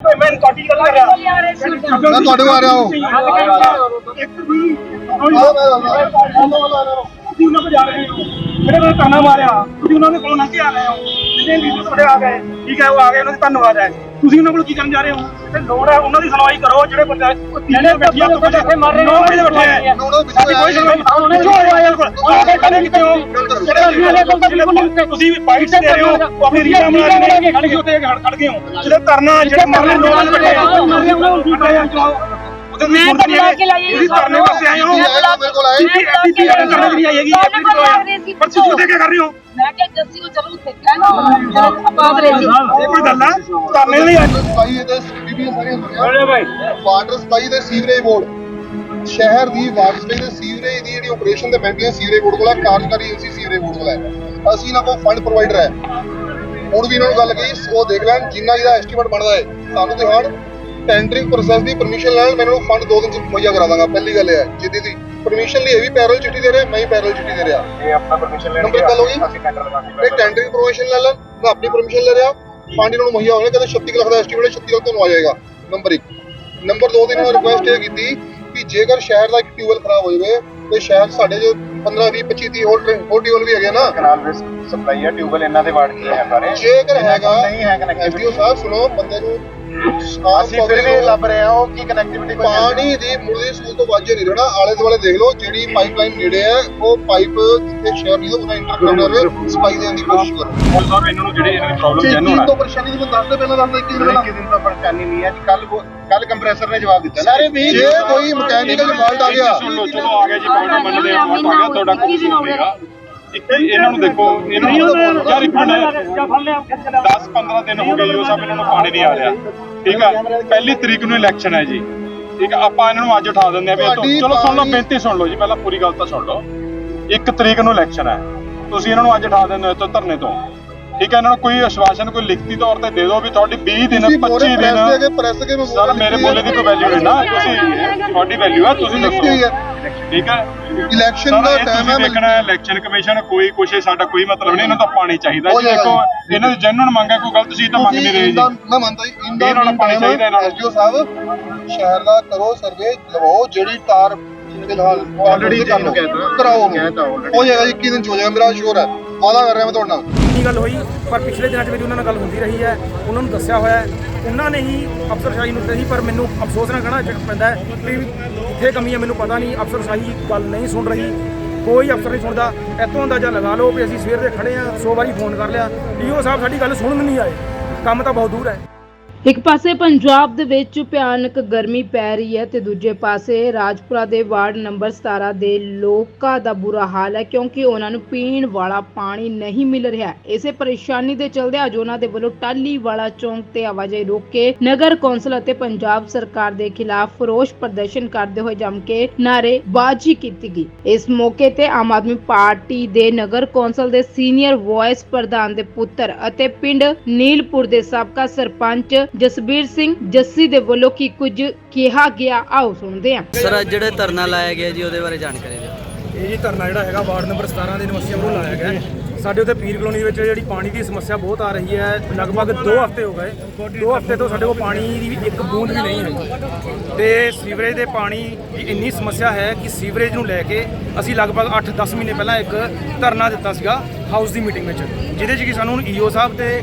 ਮੈਂ ਰਿਕਾਰਡਿੰਗ ਕਰ ਰਿਹਾ। ਮੈਂ ਤੁਹਾਡੇ ਕੋਲ ਆ ਰਿਹਾ ਹਾਂ। ਇੱਕ ਵੀ ਤੁਸੀਂ ਉਹਨਾਂ ਕੋਲ ਜਾ ਰਹੇ ਹੋ। ਜਿਹੜੇ ਕੋਲ ਤਾਨਾ ਮਾਰਿਆ ਤੁਸੀਂ ਉਹਨਾਂ ਦੇ ਕੋਲ ਲੰਘ ਕੇ ਆ ਗਏ ਹੋ। ਜਿਹੜੇ ਲੀਡਰ ਤੁਹਾਡੇ ਆ ਗਏ ਠੀਕ ਹੈ ਉਹ ਆ ਗਏ ਉਹਨਾਂ ਦਾ ਧੰਨਵਾਦ ਹੈ। ਤੁਸੀਂ ਉਹਨਾਂ ਕੋਲ ਕੀ ਕਰਨ ਜਾ ਰਹੇ ਹੋ? ਤੇ ਲੋੜ ਹੈ ਉਹਨਾਂ ਦੀ ਸੁਣਵਾਈ ਕਰੋ ਜਿਹੜੇ ਬੰਦੇ ਜਿਹੜੇ ਬੈਠੀਆਂ ਤੋਂ ਬੈਠੇ ਮਾਰ ਰਹੇ ਨੇ ਉਹਨਾਂ ਸਾਡੀ ਕੋਈ ਸੁਣਵਾਈ ਪਿੱਛੋਂ ਆਇਆ ਯਾਰ ਕੋਲ ਆ ਕੇ ਕਦੇ ਕਿਤੇ ਹੋ। ਤੁਸੀਂ ਵੀ ਬਾਈਟ ਦੇ ਰਹੇ ਹੋ ਉਹ ਆਪਣੀ ਰੀਜਾ ਬਣਾ ਰਹੇ ਨੇ ਖੜ ਗਏ ਉੱਤੇ ਖੜ ਗਏ ਹੋ। ਜਿਹੜੇ ਤਰਨਾ ਜਿਹੜੇ ਮਰਨੇ ਲੋਕ ਬੈਠੇ ਆ ਉਹਦੇ ਮੈਂ ਤਾਂ ਬੁਲਾ ਕੇ ਲਾਈ ਤੁਸੀਂ ਧਰਨੇ ਵਾਸਤੇ ਆਏ ਹੋ। ਮੇਰੇ ਕੋਲ ਆਏ ਤੁਸੀਂ ਐਪੀਪੀ ਵਾਲੇ ਕਰਨ ਲਈ ਆਏਗੀ ਐਪੀਪੀ ਪਰ ਤੁਸੀਂ ਉਹਦੇ ਕੀ ਕਰ ਰਹੇ ਹੋ? ਮੈਂ ਕਿਹਾ ਜੱਸੀ ਨੂੰ ਚਲੋ ਉੱਥੇ ਕਹਿਣਾ ਆਪਾਂ ਬਰੇ ਸੀ। ਇਹ ਕੋਈ ਗੱਲ ਆ? ਧਰਨੇ ਲਈ ਆਏ। ਸਫ਼ਾਈ ਤੇ ਬੀਬੀਆਂ ਸਾਰੀਆਂ ਭਾਈ ਵਾਟਰ ਸਪਲਾਈ ਤੇ ਸੀਵਰੇਜ ਬੋਰਡ। ਸ਼ਹਿਰ ਦੀ ਵਾਟਰ ਸਪਲਾਈ ਤੇ ਸੀਵਰੇਜ ਦੀ ਜਿਹੜੀ ਆਪਰੇਸ਼ਨ ਤੇ ਮੈਂਟੇਨੈਂਸ ਸੀਵਰੇਜ ਬੋਰਡ ਕੋਲ ਹੈ ਕਾਰਜਕਾਰੀ ਏਜੰਸੀ ਸੀਵਰੇਜ ਬੋਰਡ ਕੋਲ ਹੈ ਅਸੀਂ ਇਹਨਾਂ ਕੋਲ ਫੰਡ ਪ੍ਰੋਵਾਈਡਰ ਹੈ ਹੁਣ ਵੀ ਇਹਨਾਂ ਨੂੰ ਗੱਲ ਕਹੀ ਉਹ ਦੇਖ ਲੈਣ ਜਿੰਨਾ ਇਹਦਾ ਐਸਟੀਮੇਟ ਬਣਦਾ ਹੈ ਸਾਨੂੰ ਦਿਖਾਣ। ਟੈਂਡਰਿੰਗ ਪ੍ਰੋਸੈਸ ਦੀ ਪਰਮਿਸ਼ਨ ਲੈਣ ਮੈਂ ਇਹਨਾਂ ਨੂੰ ਫੰਡ ਦੋ ਦਿਨ ਚ ਮੁਹੱਈਆ ਕਰਾ ਦਾਂਗਾ ਪਹਿਲੀ ਗੱਲ ਇਹ ਹੈ ਜਿੱਦੀ ਦੀ ਪਰਮਿਸ਼ਨ ਲਈ ਇਹ ਵੀ ਪੈਰਲ ਚਿੱਠੀ ਦੇ ਰਿਹਾ ਮੈਂ ਹੀ ਪੈਰਲ ਚਿੱਠੀ ਦੇ ਰਿਹਾ। ਇਹ ਆਪਣਾ ਪਰਮਿਸ਼ਨ ਲੈਣ ਨੰਬਰ ਗੱਲ ਹੋ ਗਈ ਅਸੀਂ ਟੈਂਡਰ ਲਗਾਉਂਦੇ ਇਹ ਟੈਂਡਰਿੰਗ ਪਰਮਿਸ਼ਨ ਲੈ ਲੈਣ ਮੈਂ ਆਪਣੀ ਪਰਮਿਸ਼ਨ ਲੈ ਰਿਹਾ ਫੰਡ ਇਹਨਾਂ ਨੂੰ ਮੁਹੱਈਆ ਹੋਣੇ ਕਹਿੰਦੇ 36 ਲੱਖ ਦਾ ਐਸਟੀਮੇਟ 36 ਲੱਖ ਤੁਹਾਨੂੰ ਆ ਜਾਏਗਾ। ਨੰਬਰ 1 ਨੰਬਰ 2 ਦੀ ਨੇ ਰਿਕੁਐਸਟ ਇਹ ਕੀਤੀ ਕਿ ਜੇਕਰ ਸ਼ਹਿਰ ਦਾ ਇੱਕ ਟਿਊਬਲ ਖਰਾਬ ਹੋ ਜਾਵੇ ਤੇ ਸ਼ਹਿਰ ਸਾਡੇ ਜੋ 15 20 25 30 ਹੋਰ ਟਿਊਬਲ ਵੀ ਹੈਗੇ ਨਾ। ਕਨਾਲ ਵਿੱਚ ਸਪਲਾਈ ਹੈ ਟਿਊਬਲ ਇਹਨਾਂ ਦੇ ਵਾਰਡ ਕੀ ਹੈ ਸਾਰੇ। ਜੇਕਰ ਹੈਗਾ ਨਹੀਂ ਹੈ ਕਨੈਕਟੀਵਿਟੀ ਸਾਹਿਬ ਸੁਣੋ ਬੰਦੇ ਨੂੰ ਅਸੀਂ ਫਿਰ ਵੀ ਲੱਭ ਰਹੇ ਹਾਂ ਉਹ ਕੀ ਕਨੈਕਟੀਵਿਟੀ ਪਾਣੀ ਦੀ ਮੁਰਦੀ ਸਕੂਲ ਤੋਂ ਵਾਜੇ ਨਹੀਂ ਰਹਿਣਾ ਆਲੇ ਦੁਆਲੇ ਦੇਖ ਲਓ ਜਿਹੜੀ ਪਾਈਪਲਾਈਨ ਨੇੜੇ ਹੈ ਉਹ ਪਾਈਪ ਜਿੱਥੇ ਸ਼ਹਿਰ ਨਹੀਂ ਉਹਦਾ ਇੰਟਰਕਨੈਕਟਰ ਸਪਾਈ ਦੇਣ ਦੀ ਕੋਸ਼ਿਸ਼ ਕਰੋ। ਹੁਣ ਸਾਹਿਬ ਇਹਨਾਂ ਨੂੰ ਜਿਹੜੇ ਇਹਨਾਂ ਦੀ ਪ੍ਰੋਬਲਮ ਜੇ ਜੈਨੂਨ ਚੀਜ਼ ਹੈ ਤੋਂ ਪਰੇਸ਼ਾਨੀ ਦੀ ਮੈਨੂੰ ਦੱਸ ਦੇ ਪਹਿਲਾਂ ਦੱਸ ਦੇ ਕੀ ਨਹੀਂ ਰਹਿਣਾ ਕਿ ਦਿਨ ਤੋਂ ਪਰੇਸ਼ਾਨੀ ਨਹੀਂ ਹੈ ਜੀ ਕੱਲ ਕੱਲ ਕੰਪਰੈਸਰ ਨੇ ਜਵਾਬ ਦਿੱਤਾ ਸਾਰੇ ਜੇ ਕੋਈ ਮਕੈਨੀਕਲ ਫਾਲਟ ਆ ਗਿਆ। ਸੁਣ ਲਓ ਚਲੋ ਆ ਗਿਆ ਜੀ ਪੁਆਇੰਟ ਮੰਨਦੇ ਆ ਆ ਗਿਆ ਤੁਹਾਡਾ ਕੋਈ ਇੱਕ ਇਹਨਾਂ ਨੂੰ ਦੇਖੋ ਇਹਨਾਂ ਨੂੰ ਯਾਰ ਇੱਕ ਮਿੰਟ। 10 15 ਦਿਨ ਹੋ ਗਏ ਜੋ ਸਭ ਇਹਨਾਂ ਨੂੰ ਪਾਣੀ ਨਹੀਂ ਆ ਰਿਹਾ। ਠੀਕ ਆ ਪਹਿਲੀ ਤਰੀਕ ਨੂੰ ਇਲੈਕਸ਼ਨ ਹੈ ਜੀ। ਠੀਕ ਆ ਆਪਾਂ ਇਹਨਾਂ ਨੂੰ ਅੱਜ ਉਠਾ ਦਿੰਦੇ ਆ ਵੀ ਚਲੋ ਸੁਣ ਲਓ ਬੇਨਤੀ ਸੁਣ ਲਓ ਜੀ ਪਹਿਲਾਂ ਪੂਰੀ ਗੱਲ ਤਾਂ ਸੁਣ ਲਓ। ਇੱਕ ਤਰੀਕ ਨੂੰ ਇਲੈਕਸ਼ਨ ਹੈ। ਤੁਸੀਂ ਇਹਨਾਂ ਨੂੰ ਅੱਜ ਉਠਾ ਦਿੰਦੇ ਹੋ ਤੋਂ ਧਰਨੇ ਤੋਂ। ਠੀਕ ਹੈ ਇਹਨਾਂ ਨੂੰ ਕੋਈ ਆਸ਼ਵਾਸਨ ਕੋਈ ਲਿਖਤੀ ਤੌਰ ਤੇ ਦੇ ਦਿਓ ਵੀ ਤੁਹਾਡੀ 20 ਦਿਨ ਤੁਸੀਂ 25 ਪ੍ਰੈਸ ਦੇ ਦਿਨ ਸਰ ਮੇਰੇ ਬੋਲੇ ਦੀ ਕੋਈ ਵੈਲਿਊ ਨਹੀਂ ਨਾ। ਤੁਸੀਂ ਤੁਹਾਡੀ ਵੈਲਿਊ ਆ ਤੁਸੀਂ ਦੱਸੋ। ਹੈ। ਠੀਕ ਹੈ ਇਲੈਕਸ਼ਨ ਦਾ ਟਾਈਮ ਤੁਸੀਂ ਹੈ ਦੇਖਣਾ ਹੈ ਇਲੈਕਸ਼ਨ ਕਮਿਸ਼ਨ ਕੋਈ ਕੁਛ ਸਾਡਾ ਕੋਈ ਮਤਲਬ ਨਹੀਂ ਇਹਨਾਂ ਦਾ ਪਾਣੀ ਚਾਹੀਦਾ ਜੀ ਦੇਖੋ ਇਹਨਾਂ ਦੀ ਜੈਨੂਨ ਮੰਗ ਹੈ ਕੋਈ ਗਲਤ ਚੀਜ਼ ਤਾਂ ਮੰਗ ਨਹੀਂ ਰਹੇ ਜੀ ਮੈਂ ਮੰਨਦਾ ਜੀ ਇਹਨਾਂ ਨੂੰ ਪਾਣੀ ਚਾਹੀਦਾ ਇਹਨਾਂ ਨੂੰ। ਐਸਡੀਓ ਸਾਹਿਬ ਸ਼ਹਿਰ ਦਾ ਕਰੋ ਸਰਵੇ ਲਵਾਓ ਜਿਹੜੀ ਤਾਰ ਫਿਲਹਾਲ Already ਜੀ ਨੂੰ ਕਹਿਤਾ। ਕਰਾਓ ਕਹਿਤਾ already। ਹੋ ਜਾਏਗਾ 21 ਦਿਨ ਚ ਹੋ ਜਾਏਗਾ ਮੇਰਾ ਸ਼ੋਰ ਹੈ ਵਾਦਾ ਕਰ ਰਿਹਾ ਮੈਂ ਤੁਹਾਡੇ ਨਾਲ। ਨਹੀਂ ਗੱਲ ਹੋਈ, ਪਰ ਪਿਛਲੇ ਦਿਨਾਂ 'ਚ ਮੇਰੀ ਉਹਨਾਂ ਨਾਲ ਗੱਲ ਹੁੰਦੀ ਰਹੀ ਹੈ, ਉਹਨਾਂ ਨੂੰ ਦੱਸਿਆ ਹੋਇਆ ਹੈ। ਉਹਨਾਂ ਨੇ ਹੀ ਅਫਸਰਸ਼ਾਹੀ ਨੂੰ ਕਹੀ ਪਰ ਮੈਨੂੰ ਅਫਸੋਸ ਨਾਲ ਕਹਿਣਾ ਚ- ਪੈਂਦਾ ਹੈ ਕਿ ਇੱਥੇ ਕਮੀ ਹੈ, ਮੈਨੂੰ ਪਤਾ ਨਹੀਂ, ਅਫਸਰਸ਼ਾਹੀ ਗੱਲ ਨਹੀਂ ਸੁਣ ਰਹੀ, ਕੋਈ ਅਫਸਰ ਨਹੀਂ ਸੁਣਦਾ। ਇੱਥੋਂ ਅੰਦਾਜ਼ਾ ਲਗਾ ਲਓ ਵੀ ਅਸੀਂ ਸਵੇਰ ਦੇ ਖੜੇ ਆ 100 ਵਾਰੀ ਫੋਨ ਕਰ ਲਿਆ। ਈਓ ਸਾਹਿਬ, ਸਾਡੀ ਗੱਲ ਸੁਣਨ ਨਹੀਂ ਆਏ। ਕੰਮ ਤਾਂ ਬਹੁਤ ਦੂਰ ਹੈ। ਇੱਕ ਪਾਸੇ ਪੰਜਾਬ ਦੇ ਵਿੱਚ ਭਿਆਨਕ ਗਰਮੀ ਪੈ ਰਹੀ ਹੈ ਤੇ ਦੂਜੇ ਪਾਸੇ ਰਾਜਪੁਰਾ ਦੇ ਵਾਰਡ ਨੰਬਰ 17 ਦੇ ਲੋਕਾਂ ਦਾ ਬੁਰਾ ਹਾਲ ਹੈ ਕਿਉਂਕਿ ਉਹਨਾਂ ਨੂੰ ਪੀਣ ਵਾਲਾ ਪਾਣੀ ਨਹੀਂ ਮਿਲ ਰਿਹਾ। ਇਸੇ ਪਰੇਸ਼ਾਨੀ ਦੇ ਚਲਦੇ ਅੱਜ ਉਹਨਾਂ ਦੇ ਵੱਲੋਂ ਟਾਲੀ ਵਾਲਾ ਚੌਂਕ ਤੇ ਆਵਾਜਾਈ ਰੋਕ ਕੇ ਨਗਰ ਕੌਂਸਲ ਅਤੇ ਪੰਜਾਬ ਸਰਕਾਰ ਦੇ ਖਿਲਾਫ ਰੋਸ ਪ੍ਰਦਰਸ਼ਨ ਕਰਦੇ ਹੋਏ ਜੰਮ ਕੇ ਨਾਅਰੇਬਾਜ਼ੀ ਕੀਤੀ ਗਈ। ਇਸ ਮੌਕੇ ਤੇ ਆਮ ਆਦਮੀ ਪਾਰਟੀ ਦੇ ਨਗਰ ਕੌਂਸਲ ਦੇ ਸੀਨੀਅਰ ਵਾਇਸ ਪ੍ਰਧਾਨ ਦੇ ਪੁੱਤਰ ਅਤੇ ਪਿੰਡ ਨੀਲਪੁਰ ਦੇ ਸਾਬਕਾ ਸਰਪੰਚ ਜਸਬੀਰ ਸਿੰਘ ਜੱਸੀ ਦੇ ਵੱਲੋਂ ਕੀ ਕੁਝ ਕਿਹਾ ਗਿਆ ਆਓ ਸੁਣਦੇ ਹਾਂ। ਸਰ ਅੱਜ ਜਿਹੜੇ ਧਰਨਾ ਲਾਇਆ ਗਿਆ ਜੀ ਉਹਦੇ ਬਾਰੇ ਜਾਣਕਾਰੀ ਦਿਓ। ਇਹ ਜੀ ਧਰਨਾ ਜਿਹੜਾ ਹੈਗਾ ਵਾਰਡ ਨੰਬਰ 17 ਦੇ ਨਿਵਾਸੀਆਂ ਵੱਲੋਂ ਲਾਇਆ ਗਿਆ ਹੈ। ਸਾਡੇ ਉੱਤੇ ਪੀਰ ਕਲੋਨੀ ਦੇ ਵਿੱਚ ਜਿਹੜੀ ਪਾਣੀ ਦੀ ਸਮੱਸਿਆ ਬਹੁਤ ਆ ਰਹੀ ਹੈ। ਲਗਭਗ 2 ਹਫ਼ਤੇ ਹੋ ਗਏ। 2 ਹਫ਼ਤੇ ਤੋਂ ਸਾਡੇ ਕੋਲ ਪਾਣੀ ਦੀ ਇੱਕ ਬੂੰਦ ਵੀ ਨਹੀਂ ਹੈ ਤੇ ਸੀਵਰੇਜ ਦੇ ਪਾਣੀ ਦੀ ਇੰਨੀ ਸਮੱਸਿਆ ਹੈ ਕਿ ਸੀਵਰੇਜ ਨੂੰ ਲੈ ਕੇ ਅਸੀਂ ਲਗਭਗ 8-10 ਮਹੀਨੇ ਪਹਿਲਾਂ ਇੱਕ ਧਰਨਾ ਦਿੱਤਾ ਸੀਗਾ ਹਾਊਸ ਦੀ ਮੀਟਿੰਗ ਵਿੱਚ। ਜਿਹਦੇ 'ਚ ਕਿ ਸਾਨੂੰ ਈਓ ਸਾਹਿਬ ਤੇ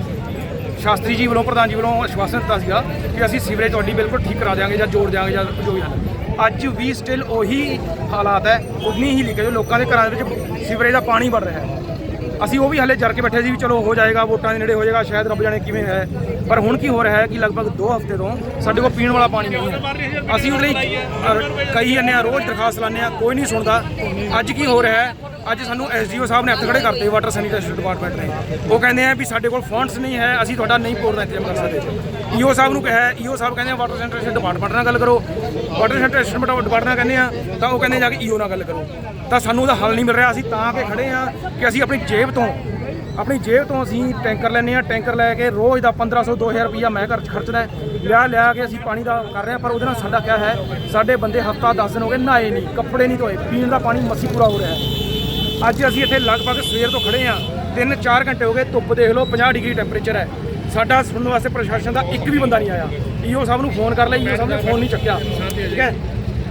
ਸ਼ਾਸਤਰੀ ਜੀ ਵੱਲੋਂ, ਪ੍ਰਧਾਨ ਜੀ ਵੱਲੋਂ ਆਸ਼ਵਾਸਨ ਦਿੱਤਾ ਸੀਗਾ ਕਿ ਅਸੀਂ ਸੀਵਰੇਜ ਤੁਹਾਡੀ ਬਿਲਕੁਲ ਠੀਕ ਕਰਾ ਦਿਆਂਗੇ ਜਾਂ ਜੋੜ ਦਿਆਂਗੇ ਜਾਂ ਜੋ ਵੀ ਹੈ। ਅੱਜ ਵੀ ਸਟਿਲ ਉਹੀ ਹਾਲਾਤ ਹੈ, ਉਨੀ ਹੀ ਲੀਕੇਜ ਲੋਕਾਂ ਦੇ ਘਰਾਂ ਦੇ ਵਿੱਚ ਸੀਵਰੇਜ ਦਾ ਪਾਣੀ ਵੜ ਰਿਹਾ ਹੈ। ਅਸੀਂ ਉਹ ਵੀ ਹਲੇ ਜਰ ਕੇ ਬੈਠੇ ਸੀ ਵੀ ਚਲੋ ਹੋ ਜਾਏਗਾ ਵੋਟਾਂ ਦੇ ਨੇੜੇ ਹੋ ਜਾਏਗਾ ਸ਼ਾਇਦ ਰੱਬ ਜਾਣੇ ਕਿਵੇਂ ਹੈ। ਪਰ ਹੁਣ ਕੀ ਹੋ ਰਿਹਾ ਹੈ ਕਿ ਲਗਭਗ 2 ਹਫ਼ਤੇ ਤੋਂ ਸਾਡੇ ਕੋਲ ਪੀਣ ਵਾਲਾ ਪਾਣੀ ਨਹੀਂ ਹੈ। ਅਸੀਂ ਉਹਦੇ ਲਈ ਅ, ਕਈ ਜਾਂਦੇ ਹਾਂ ਰੋਜ਼ ਦਰਖਾਸਤ ਲਾਉਂਦੇ ਹਾਂ ਕੋਈ ਨਹੀਂ ਸੁਣਦਾ। ਅੱਜ ਕੀ ਹੋ ਰਿਹਾ ਹੈ? ਅੱਜ ਸਾਨੂੰ ਐਸਡੀਓ ਸਾਹਿਬ ਨੇ ਹੱਥ ਖੜੇ ਕਰਤੇ ਵਾਟਰ ਸੈਨੀਟੇਸ਼ਨ ਡਿਪਾਰਟਮੈਂਟ ਨੇ। ਉਹ ਕਹਿੰਦੇ ਆ ਵੀ ਸਾਡੇ ਕੋਲ ਫੰਡਸ ਨਹੀਂ ਹੈ ਅਸੀਂ ਤੁਹਾਡਾ ਨਹੀਂ ਪੋਰ ਦਾ ਇੰਤਜ਼ਾਮ ਕਰ ਸਕਦੇ। ਈਓ ਸਾਹਿਬ ਨੂੰ ਕਿਹਾ, ਈਓ ਸਾਹਿਬ ਕਹਿੰਦੇ ਆ ਵਾਟਰ ਸੈਨੀਟੇਸ਼ਨ ਡਿਪਾਰਟਮੈਂਟ ਨਾਲ ਗੱਲ ਕਰੋ। ਵਾਟਰ ਸੈਨੀਟੇਸ਼ਨ ਡਿਪਾਰਟਮੈਂਟ ਨਾਲ ਕਹਿੰਦੇ ਆ, ਤਾਂ ਉਹ ਕਹਿੰਦੇ ਜਾ ਕੇ ਈਓ ਨਾਲ ਗੱਲ ਕਰੋ। ਤਾਂ ਸਾਨੂੰ ਉਹਦਾ ਹੱਲ ਨਹੀਂ ਮਿਲ ਰਿਹਾ, ਅਸੀਂ ਤਾਂ ਕਿ ਖੜੇ ਆ ਕਿ ਅਸੀਂ ਆਪਣੀ ਜੇਬ ਤੋਂ, ਆਪਣੀ ਜੇਬ ਤੋਂ ਅਸੀਂ ਟੈਂਕਰ ਲੈਨੇ ਆ, ਟੈਂਕਰ ਲੈ ਕੇ ਰੋਜ਼ ਦਾ 1500 2000 ਰੁਪਈਆ ਮੈਂ ਘਰ 'ਚ ਖਰਚਦਾ ਹੈ। ਲਿਆ ਲਿਆ ਕੇ ਅਸੀਂ ਪਾਣੀ ਦਾ ਕਰ ਰਹੇ ਹਾਂ ਪਰ ਉਹਦੇ ਨਾਲ ਸਾਡਾ ਕਿਆ ਹੈ, ਸਾਡੇ ਬੰਦੇ ਹਫਤਾ 10 ਦਿਨ ਹੋ ਗਏ ਨਹਾਏ ਨਹੀਂ, ਕੱਪੜੇ ਨਹੀਂ ਧੋਏ, ਪੀਣ ਦਾ ਪਾਣੀ ਮੱਸੀ ਪੂਰਾ ਹੋ ਰਿਹਾ ਹੈ। ਅੱਜ ਅਸੀਂ ਇੱਥੇ ਲਗਭਗ ਸਵੇਰ ਤੋਂ ਖੜੇ ਆ 3-4 ਘੰਟੇ ਹੋ ਗਏ, ਧੁੱਪ ਦੇਖ ਲਓ 50 ਡਿਗਰੀ ਟੈਂਪਰੇਚਰ ਹੈ। ਸਾਡਾ ਸੁਣਨ ਵਾਸਤੇ ਪ੍ਰਸ਼ਾਸਨ ਦਾ ਇੱਕ ਵੀ ਬੰਦਾ ਨਹੀਂ ਆਇਆ। ਈਓ ਸਾਹਿਬ ਨੂੰ ਫੋਨ ਕਰ ਲਿਆ ਈਓ ਸਾਹਿਬ ਨੇ ਫੋਨ ਨਹੀਂ ਚੱਕਿਆ। ਠੀਕ ਹੈ?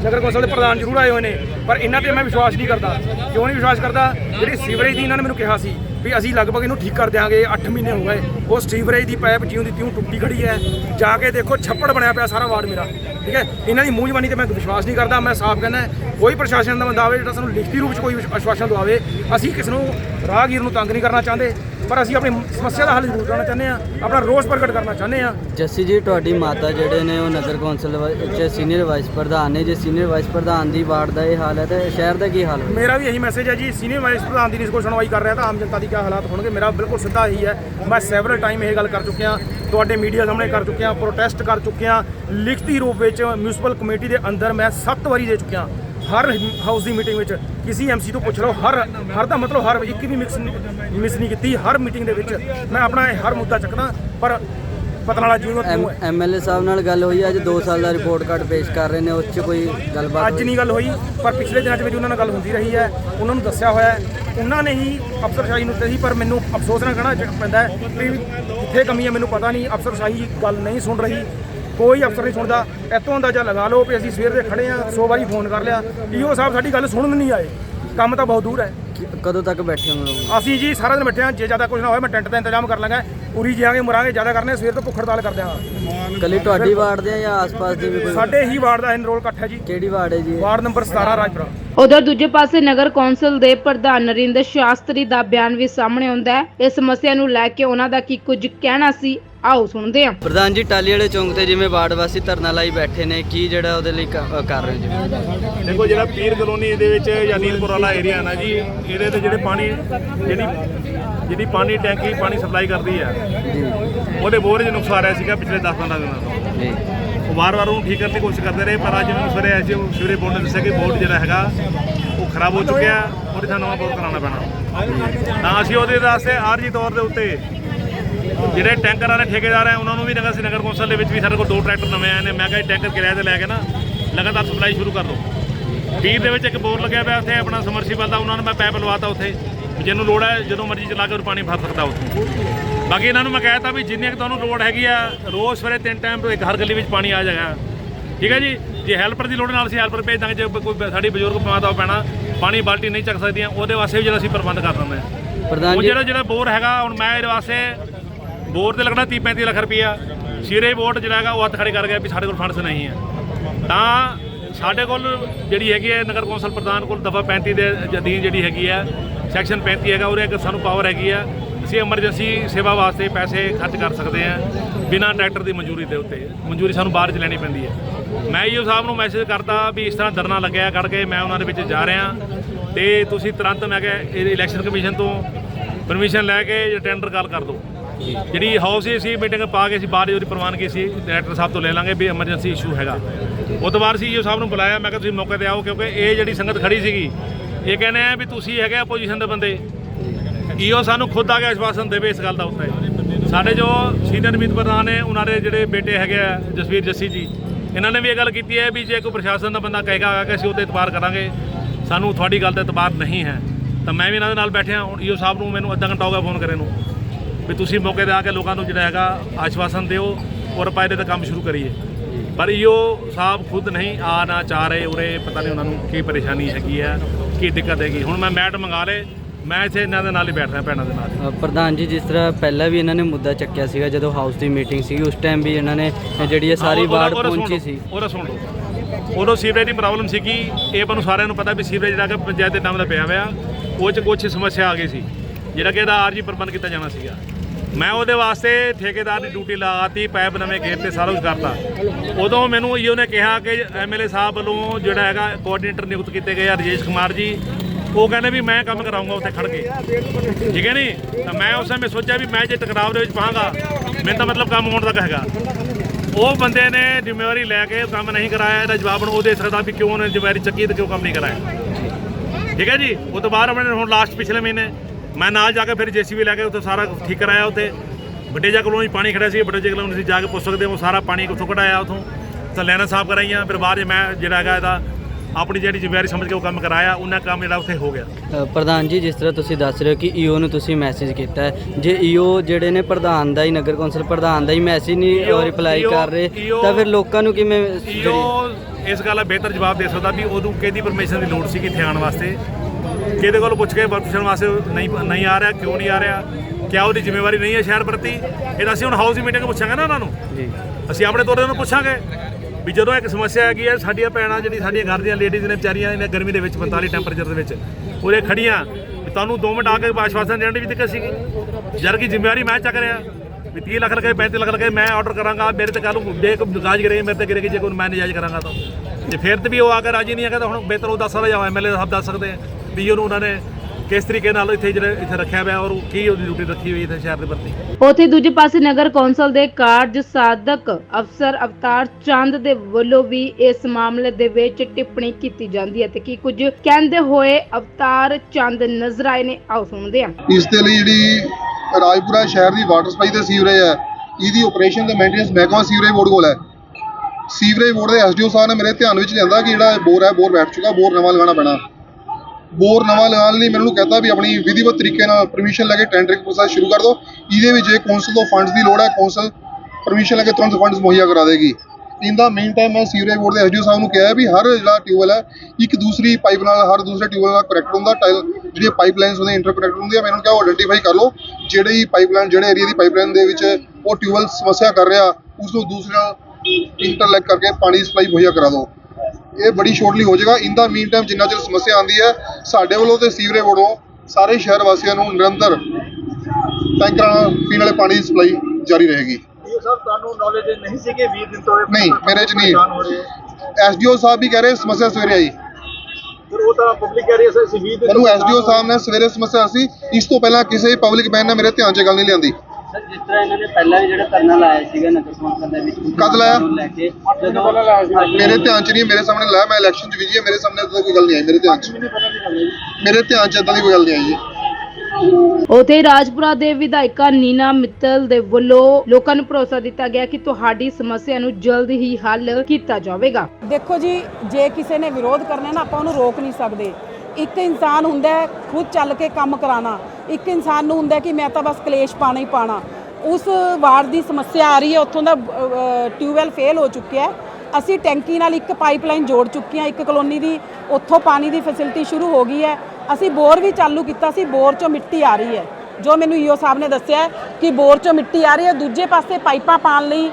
ਨਗਰ ਕੌਂਸਲ ਦੇ ਪ੍ਰਧਾਨ ਜ਼ਰੂਰ ਆਏ ਹੋਏ ਨੇ, ਪਰ ਇਹਨਾਂ ਤੇ ਮੈਂ ਵਿਸ਼ਵਾਸ ਨਹੀਂ ਕਰਦਾ। ਕਿਉਂ ਨਹੀਂ ਵਿਸ਼ਵਾਸ ਕਰਦਾ? ਜਿਹੜੀ ਸੀਵਰੇਜ ਦੀ ਇਹਨਾਂ ਨੇ ਮੈਨੂੰ ਕਿਹਾ ਸੀ ਵੀ ਅਸੀਂ ਲਗਭਗ ਇਹਨੂੰ ਠੀਕ ਕਰ ਦਿਆਂਗੇ 8 ਮਹੀਨੇ ਹੋ ਗਏ। ਉਹ ਸੀਵਰੇਜ ਦੀ ਪਾਈਪ ਜਿਉਂ ਦੀ ਤਿਉਂ ਟੁੱਟੀ ਖੜੀ ਹੈ। ਜਾ ਕੇ ਦੇਖੋ, ਛੱਪੜ ਬਣਿਆ ਪਿਆ ਸਾਰਾ ਵਾਰਡ ਮੇਰਾ। ਠੀਕ ਹੈ? ਇਹਨਾਂ ਦੀ ਮੂੰਹ ਜ਼ਬਾਨੀ ਤੇ ਮੈਂ ਵਿਸ਼ਵਾਸ ਨਹੀਂ ਕਰਦਾ। ਮੈਂ ਸਾਫ਼ ਕਹਿੰਦਾ, ਕੋਈ ਪ੍ਰਸ਼ਾਸਨ ਦਾ ਬੰਦਾ ਆਵੇ ਜਿਹੜਾ ਸਾਨੂੰ ਲਿਖਤੀ ਰੂਪ 'ਚ ਕੋਈ ਆਸ਼ਵਾਸਨ ਦਵਾਵੇ। ਅਸੀਂ ਕਿਸ ਨੂੰ ਰਾਹਗੀਰ ਨੂੰ ਤੰਗ ਨਹੀਂ ਕਰਨਾ ਚਾਹੁੰਦੇ। ਪਰ ਅਸੀਂ ਆਪਣੀ ਸਮੱਸਿਆ ਦਾ ਹੱਲ ਜ਼ਰੂਰ ਕਰਨਾ ਚਾਹੁੰਦੇ ਆ ਆਪਣਾ ਰੋਸ ਪ੍ਰਗਟ ਕਰਨਾ ਚਾਹੁੰਦੇ ਆ ਜੱਸੀ ਜੀ ਤੁਹਾਡੀ ਮਾਤਾ ਜਿਹੜੇ ਨੇ ਉਹ ਨਗਰ ਕੌਂਸਲ ਵਿੱਚ ਸੀਨੀਅਰ ਵਾਈਸ ਪ੍ਰਧਾਨ ਨੇ। ਜੇ ਸੀਨੀਅਰ ਵਾਈਸ ਪ੍ਰਧਾਨ ਦੀ ਵਾਰਡ ਦਾ ਇਹ ਹਾਲ ਹੈ ਤੇ ਸ਼ਹਿਰ ਦਾ ਕੀ ਹਾਲ ਹੋਵੇਗਾ ਮੇਰਾ ਵੀ ਇਹੀ ਮੈਸੇਜ ਹੈ ਜੀ ਸੀਨੀਅਰ ਵਾਈਸ ਪ੍ਰਧਾਨ ਦੀ ਨਹੀਂ ਕੋਈ ਸੁਣਵਾਈ ਕਰ ਰਿਹਾ ਤਾਂ ਆਮ ਜਨਤਾ ਦੀ ਕੀ ਹਾਲਾਤ ਹੋਣਗੇ? ਮੇਰਾ ਬਿਲਕੁਲ ਸਿੱਧਾ ਇਹੀ ਹੈ। ਮੈਂ ਸੈਵਰਲ ਟਾਈਮ ਇਹ ਗੱਲ ਕਰ ਚੁੱਕਿਆ ਤੁਹਾਡੇ ਮੀਡੀਆ ਸਾਹਮਣੇ ਕਰ ਚੁੱਕਿਆ ਪ੍ਰੋਟੈਸਟ ਕਰ ਚੁੱਕਿਆ ਲਿਖਤੀ ਰੂਪ ਵਿੱਚ ਮਿਊਨਿਸਪਲ ਕਮੇਟੀ ਦੇ ਅੰਦਰ ਮੈਂ 7 ਵਾਰੀ ਦੇ ਚੁੱਕਿਆ। ਹਰ ਹਾਊਸ ਦੀ ਮੀਟਿੰਗ ਵਿੱਚ ਕਿਸੇ ਐਮਸੀ ਤੋਂ ਪੁੱਛ ਲਓ ਹਰ ਹਰ ਦਾ ਮਤਲਬ ਹਰ ਇੱਕ ਵੀ ਮਿਕਸ ਮਿਸ ਨਹੀਂ ਕੀਤੀ। ਹਰ ਮੀਟਿੰਗ ਦੇ ਵਿੱਚ ਮੈਂ ਆਪਣਾ ਹਰ ਮੁੱਦਾ ਚੱਕਦਾ ਪਰ ਪਤਨ ਵਾਲਾ ਜਿਉਂ ਤੂੰ ਹੈ ਐਮਐਲਏ ਸਾਹਿਬ ਨਾਲ ਗੱਲ ਹੋਈ ਅੱਜ 2 ਸਾਲ ਦਾ ਰਿਪੋਰਟ ਕਾਰਡ ਪੇਸ਼ ਕਰ ਰਹੇ ਨੇ ਉਸ 'ਚ ਕੋਈ ਗੱਲਬਾਤ ਅੱਜ ਨਹੀਂ ਗੱਲ ਹੋਈ ਪਰ ਪਿਛਲੇ ਦਿਨਾਂ 'ਚ ਮੇਰੀ ਉਹਨਾਂ ਨਾਲ ਗੱਲ ਹੁੰਦੀ ਰਹੀ ਹੈ ਉਹਨਾਂ ਨੂੰ ਦੱਸਿਆ ਹੋਇਆ ਉਹਨਾਂ ਨੇ ਹੀ ਅਫਸਰਸ਼ਾਹੀ ਨੂੰ ਸੀ ਪਰ ਮੈਨੂੰ ਅਫਸੋਸ ਨਾਲ ਕਹਿਣਾ ਪੈਂਦਾ ਹੈ ਵੀ ਕਿੱਥੇ ਕਮੀ ਹੈ ਮੈਨੂੰ ਪਤਾ ਨਹੀਂ ਅਫਸਰਸ਼ਾਹੀ ਗੱਲ ਨਹੀਂ ਸੁਣ ਰਹੀ। ਕੋਈ ਅਫਸਰ ਨਹੀਂ ਸੁਣਦਾ ਇਤੋਂ ਅੰਦਾਜ਼ਾ ਲਗਾ ਲਓ ਵੀ ਅਸੀਂ ਸਵੇਰ ਦੇ ਖੜੇ ਆ 100 ਵਾਰੀ ਫੋਨ ਕਰ ਲਿਆ। ਈਓ ਸਾਹਿਬ ਸਾਡੀ ਗੱਲ ਸੁਣਨ ਨਹੀਂ ਆਏ। ਕੰਮ ਤਾਂ ਬਹੁਤ ਦੂਰ ਹੈ। ਕਦੋਂ ਤੱਕ ਬੈਠੇ ਹੋਗੇ ਅਸੀਂ ਜੀ ਸਾਰਾ ਦਿਨ ਬੈਠੇ ਹਾਂ ਜੇ ਜ਼ਿਆਦਾ ਕੁਝ ਨਾ ਹੋਏ ਮੈਂ ਟੈਂਟ ਦਾ ਇੰਤਜ਼ਾਮ ਕਰ ਲਾਂਗਾ। ਉਰੀ ਜਾਵਾਂਗੇ ਮਰਾਂਗੇ ਜ਼ਿਆਦਾ ਕਰਨੇ ਸਵੇਰ ਤੋਂ ਭੁੱਖ ਹੜਤਾਲ ਕਰ ਦਿਆਂਗਾ ਕੱਲੀ ਤੁਹਾਡੀ ਵਾਰਡ ਦੇ ਆ ਜਾਂ ਆਸ-ਪਾਸ ਦੇ ਵੀ ਕੋਈ? ਸਾਡੇ ਹੀ ਵਾਰਡ ਦਾ ਐਨਰੋਲ ਇਕੱਠ ਹੈ ਜੀ। ਕਿਹੜੀ ਵਾਰਡ ਹੈ ਜੀ? Ward number 17 Rajpura. ਉਧਰ ਦੂਜੇ ਪਾਸੇ ਨਗਰ ਕੌਂਸਲ ਦੇ ਪ੍ਰਧਾਨ ਨਰਿੰਦਰ ਸ਼ਾਸਤਰੀ ਦਾ ਬਿਆਨ ਵੀ ਸਾਹਮਣੇ ਆਉਂਦਾ ਹੈ। ਇਸ ਸਮੱਸਿਆ ਨੂੰ ਲੈ ਕੇ ਉਹਨਾਂ ਦਾ ਕੀ ਕੁਝ ਕਹਿਣਾ ਸੀ? ਆਓ ਸੁਣਦੇ ਹਾਂ। ਪ੍ਰਧਾਨ ਜੀ ਟਾਲੀ ਵਾਲੇ ਚੌਂਕ ਤੇ ਜਿਵੇਂ ਵਾਰਡ ਵਾਸੀ ਧਰਨਾ ਲਾਈ ਬੈਠੇ ਨੇ ਕੀ ਜਿਹੜਾ ਉਹਦੇ ਲਈ ਕ- ਅ, ਕਰ ਰਹੇ ਹੋ ਜੀ ਦੇਖੋ ਜਿਹੜਾ ਪੀਰ ਕਲੋਨੀ ਦੇ ਵਿੱਚ ਜਾਂ ਨੀਲਪੁਰ ਵਾਲਾ ਏਰੀਆ ਨਾ ਜੀ ਇਹਦੇ ਤੇ ਜਿਹੜੇ ਪਾਣੀ ਜਿਹੜੀ ਜਿਹੜੀ ਪਾਣੀ ਟੈਂਕੀ ਪਾਣੀ ਸਪਲਾਈ ਕਰਦੀ ਆ ਜੀ ਉਹਦੇ ਬੋਰ 'ਚ ਨੁਕਸ ਆ ਰਿਹਾ ਸੀਗਾ ਪਿਛਲੇ 10-15 ਦਿਨਾਂ ਤੋਂ। ਜੀ। ਉਹ ਵਾਰ-ਵਾਰ ਉਹਨੂੰ ਠੀਕ ਕਰਨ ਦੀ ਕੋਸ਼ਿਸ਼ ਕਰਦੇ ਰਹੇ ਪਰ ਅੱਜ ਮੈਨੂੰ ਸਵੇਰੇ ਐਸੇ ਸਵੇਰੇ ਬੋਰਡ ਨੇ ਦੱਸਿਆ ਕਿ ਬੋਰਡ ਜਿਹੜਾ ਹੈਗਾ ਉਹ ਖਰਾਬ ਹੋ ਚੁੱਕਿਆ ਉਹਦੇ ਸਾਨੂੰ ਨਵਾਂ ਬੋਰਡ ਕਰਾਉਣਾ ਪੈਣਾ। ਤਾਂ ਅਸੀਂ ਉਹਦੇ ਵਾਸਤੇ ਆਰਜੀ ਤੌਰ ਦੇ ਉੱਤੇ ਜਿਹੜੇ ਟੈਂਕਰਾਂ ਨੇ ਠੇਕੇਦਾਰ ਹੈ ਉਹਨਾਂ ਨੂੰ ਵੀ ਨਗਰ ਸੀ ਨਗਰ ਕੌਂਸਲ ਦੇ ਵਿੱਚ ਵੀ ਸਾਡੇ ਕੋਲ ਦੋ ਟਰੈਕਟਰ ਨਵੇਂ ਆਏ ਨੇ। ਮੈਂ ਕਿਹਾ ਟੈਂਕਰ ਕਿਰਾਏ ਤੇ ਲੈ ਕੇ ਨਾ ਲਗਾਤਾਰ ਸਪਲਾਈ ਸ਼ੁਰੂ ਕਰ ਦਿਓ। ਵੀਰ ਦੇ ਵਿੱਚ ਇੱਕ ਬੋਰ ਲੱਗਿਆ ਪਿਆ ਉੱਥੇ ਆਪਣਾ ਸਮਰਸੀਬਲ ਦਾ ਉਹਨਾਂ ਨੇ ਮੈਂ ਪੈਪ ਲਵਾਤਾ ਉੱਥੇ। ਜਿਹਨੂੰ ਲੋੜ ਹੈ ਜਦੋਂ ਮਰਜ਼ੀ ਚਲਾ ਕੇ ਉਹ ਪਾਣੀ ਭਰ ਸਕਦਾ ਉੱਥੇ। ਬਾਕੀ ਇਹਨਾਂ ਨੂੰ ਮੈਂ ਕਹਿਤਾ ਵੀ ਜਿੰਨੀ ਕੁ ਤੁਹਾਨੂੰ ਲੋੜ ਹੈਗੀ ਆ ਰੋਜ਼ ਸਵੇਰੇ ਤਿੰਨ ਟਾਈਮ ਤੋਂ ਇੱਕ ਹਰ ਗਲੀ ਵਿੱਚ ਪਾਣੀ ਆ ਜਾਏਗਾ। ਠੀਕ ਹੈ ਜੀ? ਜੇ ਹੈਲਪਰ ਦੀ ਲੋੜ ਨਾਲ ਅਸੀਂ ਹੈਲਪਰ ਭੇਜ ਦਾਂਗੇ ਜੇ ਕੋਈ ਸਾਡੀ ਬਜ਼ੁਰਗ ਮਾਤਾ ਪੈਣਾ ਪਾਣੀ ਬਾਲਟੀ ਨਹੀਂ ਚੱਕ ਸਕਦੀਆਂ ਉਹਦੇ ਵਾਸਤੇ ਵੀ ਜਿਹੜਾ ਅਸੀਂ ਪ੍ਰਬੰਧ ਕਰ ਦਿੰਦੇ ਹਾਂ। ਪ੍ਰਧਾਨ ਜੀ। ਜਿਹੜਾ ਜਿਹੜਾ ਬੋਰ ਹੈਗਾ ਹੁਣ ਮੈਂ ਇਹਦੇ ਵਾਸਤੇ ਬੋਰ ਤੇ ਲੱਗਣਾ 30 35 ਲੱਖ ਰੁਪਇਆ ਸਿਰੇ ਬੋਰਡ ਜਿਹੜਾ ਹੈਗਾ ਉਹ ਹੱਥ ਖੜੇ ਕਰ ਗਿਆ ਵੀ ਸਾਡੇ ਕੋਲ ਫੰਡਸ ਨਹੀਂ ਹੈ। ਤਾਂ ਸਾਡੇ ਕੋਲ ਜਿਹੜੀ ਹੈਗੀ ਹੈ ਨਗਰ ਕੌਂਸਲ ਪ੍ਰਧਾਨ ਕੋਲ ਦਫਾ 35 ਦੇ ਅਧੀਨ ਜਿਹੜੀ ਹੈਗੀ ਹੈ ਸੈਕਸ਼ਨ 35 ਹੈਗਾ, ਉਹਦੇ ਅਗਰ ਸਾਨੂੰ ਪਾਵਰ ਹੈਗੀ ਆ ਅਸੀਂ ਐਮਰਜੈਂਸੀ ਸੇਵਾ ਵਾਸਤੇ ਪੈਸੇ ਖਰਚ ਕਰ ਸਕਦੇ ਹਾਂ, ਬਿਨਾਂ ਟਰੈਕਟਰ ਦੀ ਮਨਜ਼ੂਰੀ ਦੇ ਉੱਤੇ। ਮਨਜ਼ੂਰੀ ਸਾਨੂੰ ਬਾਹਰ ਚ ਲੈਣੀ ਪੈਂਦੀ ਹੈ। ਮੈਂ ਈਓ ਸਾਹਿਬ ਨੂੰ ਮੈਸੇਜ ਕਰਤਾ ਵੀ ਇਸ ਤਰ੍ਹਾਂ ਧਰਨਾ ਲੱਗਿਆ ਕਰਕੇ ਮੈਂ ਉਹਨਾਂ ਦੇ ਵਿੱਚ ਜਾ ਰਿਹਾ। ਤੇ ਤੁਸੀਂ ਤੁਰੰਤ ਮੈਂ ਕਿਹਾ ਇਲੈਕਸ਼ਨ ਕਮਿਸ਼ਨ ਤੋਂ ਪਰਮਿਸ਼ਨ ਲੈ ਕੇ ਟੈਂਡਰ ਕਾਲ ਕਰ ਦਿਓ। ਜਿਹੜੀ ਹਾਊਸ ਸੀ ਮੀਟਿੰਗ ਪਾ ਕੇ ਅਸੀਂ ਬਾਹਰ ਉਹਦੀ ਪ੍ਰਵਾਨਗੀ ਸੀ ਡਾਇਰੈਕਟਰ ਸਾਹਿਬ ਤੋਂ ਲੈ ਲਾਂਗੇ ਵੀ ਐਮਰਜੈਂਸੀ ਇਸ਼ੂ ਹੈਗਾ। ਉਹ ਤੋਂ ਬਾਅਦ ਸੀ ਈਓ ਸਾਹਿਬ ਨੂੰ ਬੁਲਾਇਆ, ਮੈਂ ਕਿਹਾ ਤੁਸੀਂ ਮੌਕੇ ਤੇ ਆਓ ਕਿਉਂਕਿ ਇਹ ਜਿਹੜੀ ਸੰਗਤ ਖੜੀ ਸੀਗੀ, ਇਹ ਕਹਿੰਦੇ ਆ ਵੀ ਤੁਸੀਂ ਹੈਗੇ ਆਪੋਜੀਸ਼ਨ ਦੇ ਬੰਦੇ। ਈਓ ਸਾਨੂੰ ਖੁਦ ਆ ਕੇ ਆਸ਼ਵਾਸਨ ਦੇਵੇ ਇਸ ਗੱਲ ਦਾ ਉੱਤੇ ਸਾਡੇ ਜੋ ਸੀਨੀਅਰ ਮੀਤ ਪ੍ਰਧਾਨ ਨੇ, ਉਹਨਾਂ ਦੇ ਜਿਹੜੇ ਬੇਟੇ ਹੈਗੇ ਆ, ਜਸਵੀਰ ਜੱਸੀ ਜੀ, ਇਹਨਾਂ ਨੇ ਵੀ ਇਹ ਗੱਲ ਕੀਤੀ ਹੈ ਵੀ ਜੇ ਕੋਈ ਪ੍ਰਸ਼ਾਸਨ ਦਾ ਬੰਦਾ ਕਹੇਗਾ ਕਿ ਅਸੀਂ ਉਹਦੇ ਇਤਬਾਰ ਕਰਾਂਗੇ, ਸਾਨੂੰ ਤੁਹਾਡੀ ਗੱਲ ਤੇ ਇਤਬਾਰ ਨਹੀਂ ਹੈ। ਤਾਂ ਮੈਂ ਵੀ ਇਹਨਾਂ ਦੇ ਨਾਲ ਬੈਠਿਆ, ਹੁਣ ਈਓ ਸਾਹਿਬ ਨੂੰ ਮੈਨੂੰ ਅੱਧਾ ਘੰਟਾ ਹੋ ਗਿਆ ਫੋਨ ਕਰੇ ਨੂੰ। ਵੀ ਤੁਸੀਂ ਮੌਕੇ ਤੇ ਆ ਕੇ ਲੋਕਾਂ ਨੂੰ ਜਿਹੜਾ ਹੈਗਾ ਆਸ਼ਵਾਸਨ ਦਿਓ ਔਰ ਆਪਾਂ ਇਹਦੇ ਤੇ ਕੰਮ ਸ਼ੁਰੂ ਕਰੀਏ। ਪਰ ਈਓ ਸਾਹਿਬ ਖੁਦ ਨਹੀਂ ਆ ਨਾ ਚਾਹ ਰਹੇ ਉਰੇ ਪਤਾ ਨਹੀਂ ਉਹਨਾਂ ਨੂੰ ਕੀ ਪਰੇਸ਼ਾਨੀ ਹੈਗੀ ਹੈ ਕੀ ਦਿੱਕਤ ਹੈਗੀ। ਹੁਣ ਮੈਂ ਮੈਟ ਮੰਗਾ ਲਏ ਮੈਂ ਇੱਥੇ ਇਹਨਾਂ ਦੇ ਨਾਲ ਹੀ ਬੈਠ ਰਿਹਾ ਭੈਣਾਂ ਦੇ ਨਾਲ ਪ੍ਰਧਾਨ ਜੀ ਜਿਸ ਤਰ੍ਹਾਂ ਪਹਿਲਾਂ ਵੀ ਇਹਨਾਂ ਨੇ ਮੁੱਦਾ ਚੱਕਿਆ ਸੀਗਾ ਜਦੋਂ ਹਾਊਸ ਦੀ ਮੀਟਿੰਗ ਸੀ ਉਸ ਟਾਈਮ ਵੀ ਇਹਨਾਂ ਨੇ ਜਿਹੜੀ ਇਹ ਸਾਰੀ ਵਾਰਡ ਪਹੁੰਚੀ ਸੀ। ਉਹਦਾ ਸੁਣ ਲਓ। ਉਦੋਂ ਸੀਵਰੇਜ ਦੀ ਪ੍ਰੋਬਲਮ ਸੀਗੀ ਇਹ ਤੁਹਾਨੂੰ ਸਾਰਿਆਂ ਨੂੰ ਪਤਾ ਵੀ ਸੀਵਰੇਜ ਜਿਹੜਾ ਕਿ ਪੰਚਾਇਤ ਦੇ ਨਾਮ ਦਾ ਪਿਆ ਹੋਇਆ ਉਹ ਚ ਕੁਝ ਸਮੱਸਿਆ ਆ ਗਈ ਸੀ ਜਿਹੜਾ ਕਿ ਇਹਦਾ ਆਰਜੀ ਪ੍ਰਬੰਧ ਕੀਤਾ ਜਾਣਾ ਸੀਗਾ। ਮੈਂ ਉਹਦੇ ਵਾਸਤੇ ਠੇਕੇਦਾਰ ਦੀ ਡਿਊਟੀ ਲਾਤੀ, ਪੈਪ ਨਵੇਂ ਗੇਟ ਤੇ ਸਾਰਾ ਕੁਝ ਕਰਤਾ। ਉਦੋਂ ਮੈਨੂੰ ਈਓ ਨੇ ਕਿਹਾ ਕਿ ਐਮਐਲਏ ਸਾਹਿਬ ਵੱਲੋਂ ਜਿਹੜਾ ਹੈਗਾ ਕੋਆਰਡੀਨੇਟਰ ਨਿਯੁਕਤ ਕੀਤੇ ਗਏ ਆ ਰਜੇਸ਼ ਕੁਮਾਰ ਜੀ। ਉਹ ਕਹਿੰਦੇ ਵੀ ਮੈਂ ਕੰਮ ਕਰਾਉਂਗਾ ਉੱਥੇ ਖੜ ਕੇ। ਠੀਕ ਹੈ ਨਹੀਂ ਤਾਂ ਮੈਂ ਉਸ ਸਮੇਂ ਸੋਚਿਆ ਵੀ ਮੈਂ ਜੇ ਟਕਰਾਵ ਦੇ ਵਿੱਚ ਪਾਵਾਂਗਾ, ਮੈਨੂੰ ਤਾਂ ਮਤਲਬ ਕੰਮ ਹੋਣ ਤੱਕ ਹੈਗਾ। ਉਹ ਬੰਦੇ ਨੇ ਜ਼ਿੰਮੇਵਾਰੀ ਲੈ ਕੇ ਕੰਮ ਨਹੀਂ ਕਰਾਇਆ, ਇਹਦਾ ਜਵਾਬ ਨੂੰ ਉਹ ਦੇ ਸਕਦਾ ਵੀ ਕਿਉਂ ਉਹਨੇ ਜ਼ਿੰਮੇਵਾਰੀ ਚੱਕੀ ਤੇ ਕਿਉਂ ਕੰਮ ਨਹੀਂ ਕਰਾਇਆ। ਠੀਕ ਹੈ ਜੀ? ਉਹ ਤੋਂ ਬਾਅਦ ਆਪਣੇ ਹੁਣ ਲਾਸਟ ਪਿਛਲੇ ਮਹੀਨੇ ਮੈਂ ਨਾਲ ਜਾ ਕੇ ਫਿਰ ਜੀਸੀਬੀ ਲੈ ਕੇ ਉੱਥੇ ਸਾਰਾ ਠੀਕ ਕਰਾਇਆ ਉੱਥੇ। ਵੱਡੇ ਜਾ ਕੋਲੋਂ ਹੀ ਪਾਣੀ ਖੜਿਆ ਸੀ ਵੱਡੇ ਜਾ ਕੋਲੋਂ ਅਸੀਂ ਜਾ ਕੇ ਪੁੱਛ ਸਕਦੇ ਹਾਂ ਸਾਰਾ ਪਾਣੀ ਕਿੱਥੋਂ ਕਢਾਇਆ ਉੱਥੋਂ। ਤਾਂ ਲੈਣਾ ਸਾਫ਼ ਕਰਾਈਆਂ ਫਿਰ ਬਾਅਦ ਮੈਂ ਜਿਹੜਾ ਹੈਗਾ ਇਹਦਾ ਆਪਣੀ ਜਿਹੜੀ ਜ਼ਿੰਮੇਵਾਰੀ ਸਮਝ ਕੇ ਉਹ ਕੰਮ ਕਰਾਇਆ ਉਹਨਾਂ ਕੰਮ ਜਿਹੜਾ ਉੱਥੇ ਹੋ ਗਿਆ। ਪ੍ਰਧਾਨ ਜੀ ਜਿਸ ਤਰ੍ਹਾਂ ਤੁਸੀਂ ਦੱਸ ਰਹੇ ਹੋ ਕਿ ਈਓ ਨੂੰ ਤੁਸੀਂ ਮੈਸੇਜ ਕੀਤਾ ਜੇ ਈਓ ਜਿਹੜੇ ਨੇ ਪ੍ਰਧਾਨ ਦਾ ਹੀ ਨਗਰ ਕੌਂਸਲ ਪ੍ਰਧਾਨ ਦਾ ਹੀ ਮੈਸੇਜ ਨਹੀਂ ਰਿਪਲਾਈ ਕਰ ਰਹੇ ਤਾਂ ਫਿਰ ਲੋਕਾਂ ਨੂੰ ਕਿਵੇਂ ਈਓ ਇਸ ਗੱਲ ਦਾ ਬਿਹਤਰ ਜਵਾਬ ਦੇ ਸਕਦਾ ਵੀ ਉਦੋਂ ਕਿਹਦੀ ਪਰਮਿਸ਼ਨ ਦੀ ਲੋੜ ਸੀ ਕਿੱਥੇ ਆਉਣ ਵਾਸਤੇ? ਕਿਹਦੇ ਕੋਲ ਪੁੱਛ ਕੇ ਪੁੱਛਣ ਵਾਸਤੇ ਨਹੀਂ ਨਹੀਂ ਆ ਰਿਹਾ ਕਿਉਂ ਨਹੀਂ ਆ ਰਿਹਾ? ਕਿਆ ਉਹਦੀ ਜ਼ਿੰਮੇਵਾਰੀ ਨਹੀਂ ਹੈ ਸ਼ਹਿਰ ਪ੍ਰਤੀ? ਇਹ ਅਸੀਂ ਹੁਣ ਹਾਊਸ ਦੀ ਮੀਟਿੰਗ ਪੁੱਛਾਂਗੇ ਨਾ ਉਹਨਾਂ ਨੂੰ। ਜੀ। ਅਸੀਂ ਆਪਣੇ ਤੌਰ ਤੇ ਉਹਨੂੰ ਪੁੱਛਾਂਗੇ ਵੀ ਜਦੋਂ ਇੱਕ ਸਮੱਸਿਆ ਹੈਗੀ ਹੈ ਸਾਡੀਆਂ ਭੈਣਾਂ ਜਿਹੜੀ ਸਾਡੀਆਂ ਘਰ ਦੀਆਂ ਲੇਡੀਜ਼ ਨੇ ਵਿਚਾਰੀਆਂ ਇਹਨੇ ਗਰਮੀ ਦੇ ਵਿੱਚ 45 ਟੈਂਪਰੇਚਰ ਦੇ ਵਿੱਚ ਉਰੇ ਖੜੀਆਂ ਤੁਹਾਨੂੰ 2 ਮਿੰਟ ਆ ਕੇ ਆਸ਼ਵਾਸਨ ਦੇਣ ਦੀ ਵੀ ਦਿੱਕਤ ਸੀਗੀ। ਜਦ ਕਿ ਜ਼ਿੰਮੇਵਾਰੀ ਮੈਂ ਚੱਕ ਰਿਹਾ ਵੀ 30 ਲੱਖ ਲਗੇ 35 ਲੱਖ ਲਗੇ ਮੈਂ ਆਰਡਰ ਕਰਾਂਗਾ ਮੇਰੇ ਤੇ ਕੱਲ ਨੂੰ ਜੇ ਕੋਈ ਕਰੇਗੀ ਮੇਰੇ ਤੇ ਗਿਰੇਗੀ ਜੇ ਕੋਈ ਮੈਂ ਨਜਾਇਜ਼ ਕਰਾਂਗਾ ਤਾਂ। ਜੇ ਫਿਰ ਤੇ ਵੀ ਉਹ ਆ ਕੇ ਰਾਜੀ ਨਹੀਂ ਹੈਗਾ ਤਾਂ ਹੁਣ ਬਿਹਤਰ ਉਹ ਦੱਸ ਸਕਦਾ ਜਾਂ ਐਮਐਲਏ ਸਾਹਿਬ ਦੱਸ ਸਕਦੇ ਆ। ਵੀ ਉਹਨੂੰ ਉਹਨਾਂ ਨੇ ਕਿਸ ਤਰੀਕੇ ਨਾਲ ਇੱਥੇ ਜਿਹੜੇ ਇੱਥੇ ਰੱਖਿਆ ਹੋਇਆ ਔਰ ਕੀ ਉਹਦੀ ਡਿਊਟੀ ਰੱਖੀ ਹੋਈ ਇੱਥੇ ਸ਼ਹਿਰ ਦੇ ਪ੍ਰਤੀ? ਉਥੇ ਦੂਜੇ ਪਾਸੇ ਨਗਰ ਕੌਂਸਲ ਦੇ ਕਾਰਜ ਸਾਧਕ ਅਫਸਰ ਅਵਤਾਰ ਚੰਦ ਦੇ ਵੱਲੋਂ ਵੀ ਇਸ ਮਾਮਲੇ ਦੇ ਵਿੱਚ ਟਿੱਪਣੀ ਕੀਤੀ ਜਾਂਦੀ ਹੈ ਤੇ ਕੀ ਕੁਝ ਕਹਿੰਦੇ ਹੋਏ ਅਵਤਾਰ ਚੰਦ ਨਜ਼ਰ ਆਏ ਨੇ? ਆਓ ਸੁਣਦੇ ਹਾਂ। ਇਸ ਦੇ ਲਈ ਜਿਹੜੀ ਰਾਜਪੁਰਾ ਸ਼ਹਿਰ ਦੀ ਵਾਟਰ ਸਪਲਾਈ ਤੇ ਸੀਵਰੇਜ ਹੈ ਇਹਦੀ ਆਪਰੇਸ਼ਨ ਤੇ ਮੇਨਟੇਨੈਂਸ ਮਹਿਕਮਾ ਸੀਵਰੇਜ ਬੋਰਡ ਕੋਲ ਹੈ। ਸੀਵਰੇਜ ਬੋਰਡ ਦੇ ਐਸਡੀਓ ਸਾਹਿਬ ਨੇ ਮੇਰੇ ਧਿਆਨ ਵਿੱਚ ਲਿਆਂਦਾ ਕਿ ਜਿਹੜਾ ਬੋਰ ਹੈ ਬੋਰ ਬੈਠ ਚੁੱਕਾ ਬੋਰ ਨਵਾਂ ਲਗਾਉਣਾ ਪੈਣਾ। ਬੋਰ ਨਵਾਂ ਲਗਾਉਣ ਲਈ ਮੈਨੂੰ ਕਹਤਾ ਵੀ ਆਪਣੀ ਵਿਧੀਵਤ ਤਰੀਕੇ ਨਾਲ ਪਰਮਿਸ਼ਨ ਲੈ ਕੇ ਟੈਂਡਰਿੰਗ ਪ੍ਰੋਸੈਸ ਸ਼ੁਰੂ ਕਰ ਦਿਓ ਇਹਦੇ ਵਿੱਚ ਜੇ ਕੌਂਸਲ ਤੋਂ ਫੰਡਸ ਦੀ ਲੋੜ ਹੈ ਕੌਂਸਲ ਪਰਮਿਸ਼ਨ ਲੈ ਕੇ ਤੁਰੰਤ ਫੰਡਸ ਮੁਹੱਈਆ ਕਰਾ ਦੇਗੀ। ਇਨ ਦਾ ਮੇਨ ਟਾਈਮ ਮੈਂ ਸੀਵਰੇਜ ਬੋਰਡ ਦੇ ਐਸਡੀਓ ਸਾਹਿਬ ਨੂੰ ਕਿਹਾ ਵੀ ਹਰ ਜਿਹੜਾ ਟਿਊਬਵੈਲ ਹੈ, ਇੱਕ ਦੂਸਰੀ ਪਾਈਪ ਨਾਲ, ਹਰ ਦੂਸਰੇ ਟਿਊਬਵੈਲ ਨਾਲ ਕਨੈਕਟ ਹੁੰਦਾ। ਟਾਈਲ ਜਿਹੜੀਆਂ ਪਾਈਪਲਾਈਨਸ ਹੁੰਦੀਆਂ ਇੰਟਰਕਨੈਕਟ ਹੁੰਦੀਆਂ ਮੈਨੂੰ ਕਿਹਾ ਉਹ ਆਇਡੈਂਟੀਫਾਈ ਕਰ ਲਓ। ਜਿਹੜੀ ਪਾਈਪਲਾਈਨ ਜਿਹੜੇ ਏਰੀਆ ਦੀ ਪਾਈਪਲਾਈਨ ਦੇ ਵਿੱਚ ਉਹ ਟਿਊਬਵੈਲ ਸਮੱਸਿਆ ਕਰ ਰਿਹਾ ਉਸ ਨੂੰ ਦੂਸਰੇ ਨਾਲ ਇੰਟਰਲੈਕ ਕਰਕੇ ਪਾਣੀ ਸਪਲਾਈ ਮੁਹੱਈਆ ਕਰਾ ਦਿਓ। ਇਹ ਬੜੀ ਸ਼ੋਰਟਲੀ ਹੋ ਜਾਏਗਾ। ਇਨ ਦਾ ਮੀਨ ਟਾਈਮ ਜਿੰਨਾ ਚਿਰ ਸਮੱਸਿਆ ਆਉਂਦੀ ਹੈ ਸਾਡੇ ਵੱਲੋਂ ਤੇ ਸੀਵਰੇਜ ਬੋਰਡੋਂ ਸਾਰੇ ਸ਼ਹਿਰ ਵਾਸੀਆਂ ਨੂੰ ਨਿਰੰਤਰ ਟੈਂਕਰਾਂ ਨਾਲ ਪੀਣ ਵਾਲੇ ਪਾਣੀ ਦੀ ਸਪਲਾਈ ਜਾਰੀ ਰਹੇਗੀ। ਇਹ ਸਰ ਤੁਹਾਨੂੰ ਨੌਲੇਜ ਨਹੀਂ ਸੀ ਕਿ 20 ਦਿਨ ਤੋਂ ਇਹ ਨਹੀਂ, ਮੇਰੇ 'ਚ ਨਹੀਂ। ਐਸਡੀਓ ਸਾਹਿਬ ਵੀ ਕਹਿ ਰਹੇ ਸਮੱਸਿਆ ਸਵੇਰੇ ਆਈ। ਫਿਰ ਉਹ ਤਾਂ ਪਬਲਿਕ ਕਹਿ ਰਹੀ ਹੈ ਸਰ ਅਸੀਂ 20 ਦਿਨ ਮੈਨੂੰ ਐਸਡੀਓ ਸਾਹਿਬ ਨੇ ਸਵੇਰੇ ਸਮੱਸਿਆ ਸੀ ਇਸ ਤੋਂ ਪਹਿਲਾਂ ਕਿਸੇ ਪਬਲਿਕ ਮੈਨ ਨੇ ਮੇਰੇ ਧਿਆਨ 'ਚ ਗੱਲ ਨਹੀਂ ਲਿਆਂਦੀ। ਸਰ ਜਿਸ ਤਰ੍ਹਾਂ ਇਹਨਾਂ ਨੇ ਪਹਿਲਾਂ ਵੀ ਜਿਹੜਾ ਧਰਨਾ ਲਾਇਆ ਸੀਗਾ ਨਗਰ ਕੌਂਸਲ ਦੇ ਵਿੱਚ ਕਦ ਲਾਇਆ? ਨੂੰ ਲੈ ਕੇ ਜਦੋਂ ਮੇਰੇ ਧਿਆਨ 'ਚ ਨਹੀਂ ਮੇਰੇ ਸਾਹਮਣੇ ਲਾਇਆ ਮੈਂ ਇਲੈਕਸ਼ਨ 'ਚ ਵਿਜੀ ਮੇਰੇ ਸਾਹਮਣੇ ਤਾਂ ਕੋਈ ਗੱਲ ਨਹੀਂ ਆਈ ਮੇਰੇ ਧਿਆਨ 'ਚ। ਮੇਰੇ ਧਿਆਨ 'ਚ ਇਦਾਂ ਦੀ ਕੋਈ ਗੱਲ ਨਹੀਂ ਆਈ ਜੀ। ਉਥੇ ਰਾਜਪੁਰਾ ਦੇ ਵਿਧਾਇਕਾ ਨੀਨਾ ਮਿੱਤਲ ਦੇ ਵੱਲੋਂ ਲੋਕਾਂ ਨੂੰ ਭਰੋਸਾ ਦਿੱਤਾ ਗਿਆ ਕਿ ਤੁਹਾਡੀ ਸਮੱਸਿਆ ਨੂੰ ਜਲਦ ਹੀ ਹੱਲ ਕੀਤਾ ਜਾਵੇਗਾ। ਦੇਖੋ ਜੀ ਜੇ ਕਿਸੇ ਨੇ ਵਿਰੋਧ ਕਰਨਾ ਨਾ ਆਪਾਂ ਉਹਨੂੰ ਰੋਕ ਨਹੀਂ ਸਕਦੇ। ਇੱਕ ਇਨਸਾਨ ਹੁੰਦਾ ਖੁਦ ਚੱਲ ਕੇ ਕੰਮ ਕਰਾਣਾ ਇੱਕ ਇਨਸਾਨ ਨੂੰ ਹੁੰਦਾ ਕਿ ਮੈਂ ਤਾਂ ਬਸ ਕਲੇਸ਼ ਪਾਣਾ ਹੀ ਪਾਣਾ ਉਸ ਵਾਰਡ ਦੀ ਸਮੱਸਿਆ ਆ ਰਹੀ ਹੈ, ਉੱਥੋਂ ਦਾ ਟਿਊਬਵੈਲ ਫੇਲ ਹੋ ਚੁੱਕਿਆ ਅਸੀਂ ਟੈਂਕੀ ਨਾਲ ਇੱਕ ਪਾਈਪਲਾਈਨ ਜੋੜ ਚੁੱਕੇ ਹਾਂ, ਇੱਕ ਕਲੋਨੀ ਦੀ, ਉੱਥੋਂ ਪਾਣੀ ਦੀ ਫੈਸਿਲਿਟੀ ਸ਼ੁਰੂ ਹੋ ਗਈ ਹੈ। ਅਸੀਂ ਬੋਰ ਵੀ ਚਾਲੂ ਕੀਤਾ ਸੀ, ਬੋਰ ਚੋਂ ਮਿੱਟੀ ਆ ਰਹੀ ਹੈ। ਜੋ ਮੈਨੂੰ ਈਓ ਸਾਹਿਬ ਨੇ ਦੱਸਿਆ ਕਿ ਬੋਰ ਚੋਂ ਮਿੱਟੀ ਆ ਰਹੀ ਹੈ, ਦੂਜੇ ਪਾਸੇ ਪਾਈਪਾਂ ਪਾਣ ਲਈ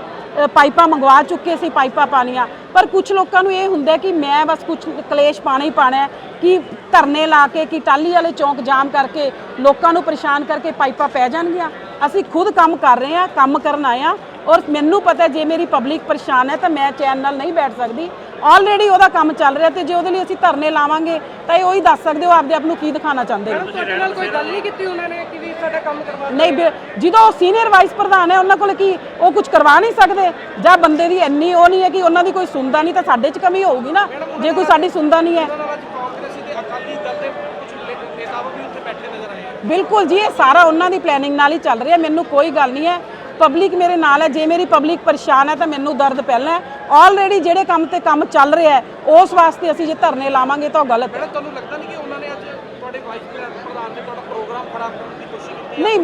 ਪਾਈਪਾਂ ਮੰਗਵਾ ਚੁੱਕੇ ਸੀ, ਪਾਈਪਾਂ ਪਾਣੀਆਂ ਪਰ ਕੁਝ ਲੋਕਾਂ ਨੂੰ ਇਹ ਹੁੰਦਾ ਕਿ ਮੈਂ ਬਸ ਕੁਝ ਕਲੇਸ਼ ਪਾਣਾ ਹੀ ਪਾਣਾ ਕਿ ਧਰਨੇ ਲਾ ਕੇ, ਕਿ ਟਾਲੀ ਵਾਲੇ ਚੌਂਕ ਜਾਮ ਕਰਕੇ ਲੋਕਾਂ ਨੂੰ ਪਰੇਸ਼ਾਨ ਕਰਕੇ ਪਾਈਪਾਂ ਪੈ ਜਾਣਗੀਆਂ। ਅਸੀਂ ਖੁਦ ਕੰਮ ਕਰ ਰਹੇ ਹਾਂ, ਕੰਮ ਕਰਨ ਆਏ ਹਾਂ ਔਰ ਮੈਨੂੰ ਪਤਾ ਜੇ ਮੇਰੀ ਪਬਲਿਕ ਪਰੇਸ਼ਾਨ ਹੈ ਤਾਂ ਮੈਂ ਚੈਨ ਨਾਲ ਨਹੀਂ ਬੈਠ ਸਕਦੀ। ਆਲਰੇਡੀ ਉਹਦਾ ਕੰਮ ਚੱਲ ਰਿਹਾ ਤੇ ਜੇ ਉਹਦੇ ਲਈ ਅਸੀਂ ਧਰਨੇ ਲਾਵਾਂਗੇ ਤਾਂ ਇਹ ਉਹੀ ਦੱਸ ਸਕਦੇ ਹੋ ਆਪਦੇ ਆਪ ਨੂੰ ਕੀ ਦਿਖਾਣਾ ਚਾਹੁੰਦੇ ਨੇ। ਤੁਹਾਡੇ ਨਾਲ ਕੋਈ ਗੱਲ ਨਹੀਂ ਕੀਤੀ ਉਹਨਾਂ ਨੇ ਕਿ ਵੀ ਸਾਡਾ ਕੰਮ ਕਰਵਾ ਨਹੀਂ ਬਿ- ਜਦੋਂ ਉਹ ਸੀਨੀਅਰ ਵਾਈਸ ਪ੍ਰਧਾਨ ਹੈ ਉਹਨਾਂ ਕੋਲ ਕੀ ਉਹ ਕੁਝ ਕਰਵਾ ਨਹੀਂ ਸਕਦੇ? ਜਾਂ ਬੰਦੇ ਦੀ ਇੰਨੀ ਉਹ ਨਹੀਂ ਹੈ ਕਿ ਉਹਨਾਂ ਦੀ ਕੋਈ ਸੁਣਦਾ ਨਹੀਂ ਤਾਂ ਸਾਡੇ 'ਚ ਕਮੀ ਹੋਊਗੀ ਨਾ। ਜੇ ਕੋਈ ਸਾਡੀ ਸੁਣਦਾ ਨਹੀਂ ਹੈ। ਅੱਜ ਕਾਂਗਰਸੀ ਤੇ ਅਕਾਲੀ ਦਲ ਦੇ ਕੁਝ ਨੇਤਾ ਵੀ ਉੱਥੇ ਬੈਠੇ ਨਜ਼ਰ ਆਏ ਬਿਲਕੁਲ ਜੀ ਇਹ ਸਾਰਾ ਉਹਨਾਂ ਦੀ ਪਲੈਨਿੰਗ ਨਾਲ ਹੀ ਚੱਲ ਰਿਹਾ ਮੈਨੂੰ ਕੋਈ ਗੱਲ ਨਹੀਂ ਹੈ। ਪਬਲਿਕ ਮੇਰੇ ਨਾਲ ਹੈ। ਜੇ ਮੇਰੀ ਪਬਲਿਕ ਪਰੇਸ਼ਾਨ ਹੈ ਤਾਂ ਮੈਨੂੰ ਦਰਦ ਪਹਿਲਾਂ ਹੈ। ਆਲਰੇਡੀ ਜਿਹੜੇ ਕੰਮ ਤੇ ਕੰਮ ਚੱਲ ਰਿਹਾ ਹੈ ਉਸ ਵਾਸਤੇ ਅਸੀਂ ਜੇ ਧਰਨੇ ਲਾਵਾਂਗੇ ਤਾਂ ਉਹ ਗਲਤ ਹੈ। ਤੁਹਾਨੂੰ ਲੱਗਦਾ ਨਹੀਂ ਕਿ ਉਹਨਾਂ ਨੇ ਅੱਜ ਤੁਹਾਡੇ ਵਾਈਸ ਪ੍ਰਧਾਨ ਨੇ ਤੁਹਾਡਾ ਪ੍ਰੋਗਰਾਮ ਖਰਾਬ ਕਰਨ ਦੀ ਕੋਸ਼ਿਸ਼ ਕੀਤੀ ਨਹੀਂ।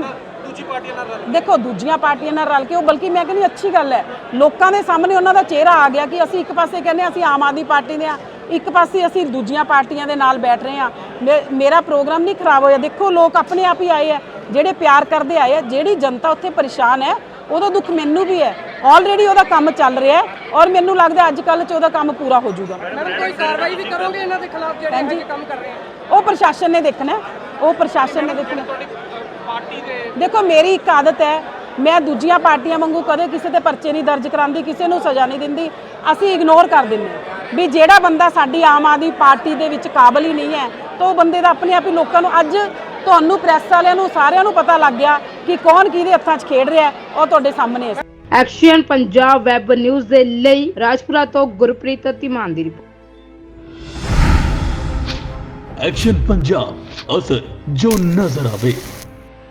ਦੂਜੀ ਪਾਰਟੀਆਂ ਨਾਲ ਰਲ ਦੇਖੋ ਦੂਜੀਆਂ ਪਾਰਟੀਆਂ ਨਾਲ ਰਲ ਕੇ ਉਹ ਬਲਕਿ ਮੈਂ ਕਹਿੰਦੀ ਅੱਛੀ ਗੱਲ ਹੈ। ਲੋਕਾਂ ਦੇ ਸਾਹਮਣੇ ਉਹਨਾਂ ਦਾ ਚਿਹਰਾ ਆ ਗਿਆ ਕਿ ਅਸੀਂ ਇੱਕ ਪਾਸੇ ਕਹਿੰਦੇ ਹਾਂ ਅਸੀਂ ਆਮ ਆਦਮੀ ਪਾਰਟੀ ਦੇ ਆ ਇੱਕ ਪਾਸੇ ਅਸੀਂ ਦੂਜੀਆਂ ਪਾਰਟੀਆਂ ਦੇ ਨਾਲ ਬੈਠ ਰਹੇ ਹਾਂ। ਮੇ- ਮੇਰਾ ਪ੍ਰੋਗਰਾਮ ਨਹੀਂ ਖਰਾਬ ਹੋਇਆ। ਦੇਖੋ ਲੋਕ ਆਪਣੇ ਆਪ ਹੀ ਆਏ ਆ ਜਿਹੜੇ ਪਿਆਰ ਕਰਦੇ ਆਏ ਆ ਜਿਹੜੀ ਜਨਤਾ ਉੱਥੇ ਪਰੇਸ਼ਾਨ ਹੈ ਉਹਦਾ ਦੁੱਖ ਮੈਨੂੰ ਵੀ ਹੈ। ਆਲਰੇਡੀ ਉਹਦਾ ਕੰਮ ਚੱਲ ਰਿਹਾ ਹੈ ਔਰ ਮੈਨੂੰ ਲੱਗਦਾ ਅੱਜ ਕੱਲ੍ਹ 'ਚ ਉਹਦਾ ਕੰਮ ਪੂਰਾ ਹੋ ਜਾਊਗਾ। ਮੈਡਮ ਕੋਈ ਕਾਰਵਾਈ ਵੀ ਕਰੋਗੇ ਇਹਨਾਂ ਦੇ ਖਿਲਾਫ ਜਿਹੜੇ ਹਾਂਜੀ। ਇਹ ਕੰਮ ਕਰ ਰਹੇ ਆ? ਉਹ ਪ੍ਰਸ਼ਾਸਨ ਨੇ ਦੇਖਣਾ ਹੈ, ਉਹ ਪ੍ਰਸ਼ਾਸਨ ਨੇ ਦੇਖਣਾ ਹੈ। ਤੁਹਾਡੀ ਪਾਰਟੀ ਦੇ ਦੇਖੋ ਮੇਰੀ ਇੱਕ ਆਦਤ ਹੈ। ਮੈਂ ਦੂਜੀਆਂ ਪਾਰਟੀਆਂ ਵਾਂਗੂ ਕਦੇ ਕਿਸੇ ਤੇ ਪਰਚੇ ਨਹੀਂ ਦਰਜ ਕਰਾਉਂਦੀ ਕਿਸੇ ਨੂੰ ਸਜ਼ਾ ਨਹੀਂ ਦਿੰਦੀ। ਅਸੀਂ ਇਗਨੋਰ ਕਰ ਦਿੰਦੇ ਹਾਂ ਵੀ ਜਿਹੜਾ ਬੰਦਾ ਸਾਡੀ ਆਮ ਆਦਮੀ ਪਾਰਟੀ ਦੇ ਵਿੱਚ ਕਾਬਲ ਹੀ ਨਹੀਂ ਹੈ ਤਾਂ ਉਹ ਬੰਦੇ ਦਾ ਆਪਣੇ ਆਪ ਹੀ ਲੋਕਾਂ ਨੂੰ ਅੱਜ ਤੁਹਾਨੂੰ ਪ੍ਰੈਸ ਵਾਲਿਆਂ ਨੂੰ ਸਾਰਿਆਂ ਨੂੰ ਪਤਾ ਲੱਗ ਗਿਆ ਕਿ ਕੌਣ ਕਿਹਦੇ ਹੱਥਾਂ 'ਚ ਖੇਡ ਰਿਹਾ ਉਹ ਤੁਹਾਡੇ ਸਾਹਮਣੇ ਹੈ। ਐਕਸ਼ਨ ਪੰਜਾਬ ਵੈਬ ਨਿਊਜ਼ ਦੇ ਲਈ ਰਾਜਪੁਰਾ ਤੋਂ ਗੁਰਪ੍ਰੀਤ ਧੀਮਾਨ ਦੀ ਰਿਪੋਰਟ। ਐਕਸ਼ਨ ਪੰਜਾਬ ਅਸਰ ਜੋ ਨਜ਼ਰ ਆਵੇ।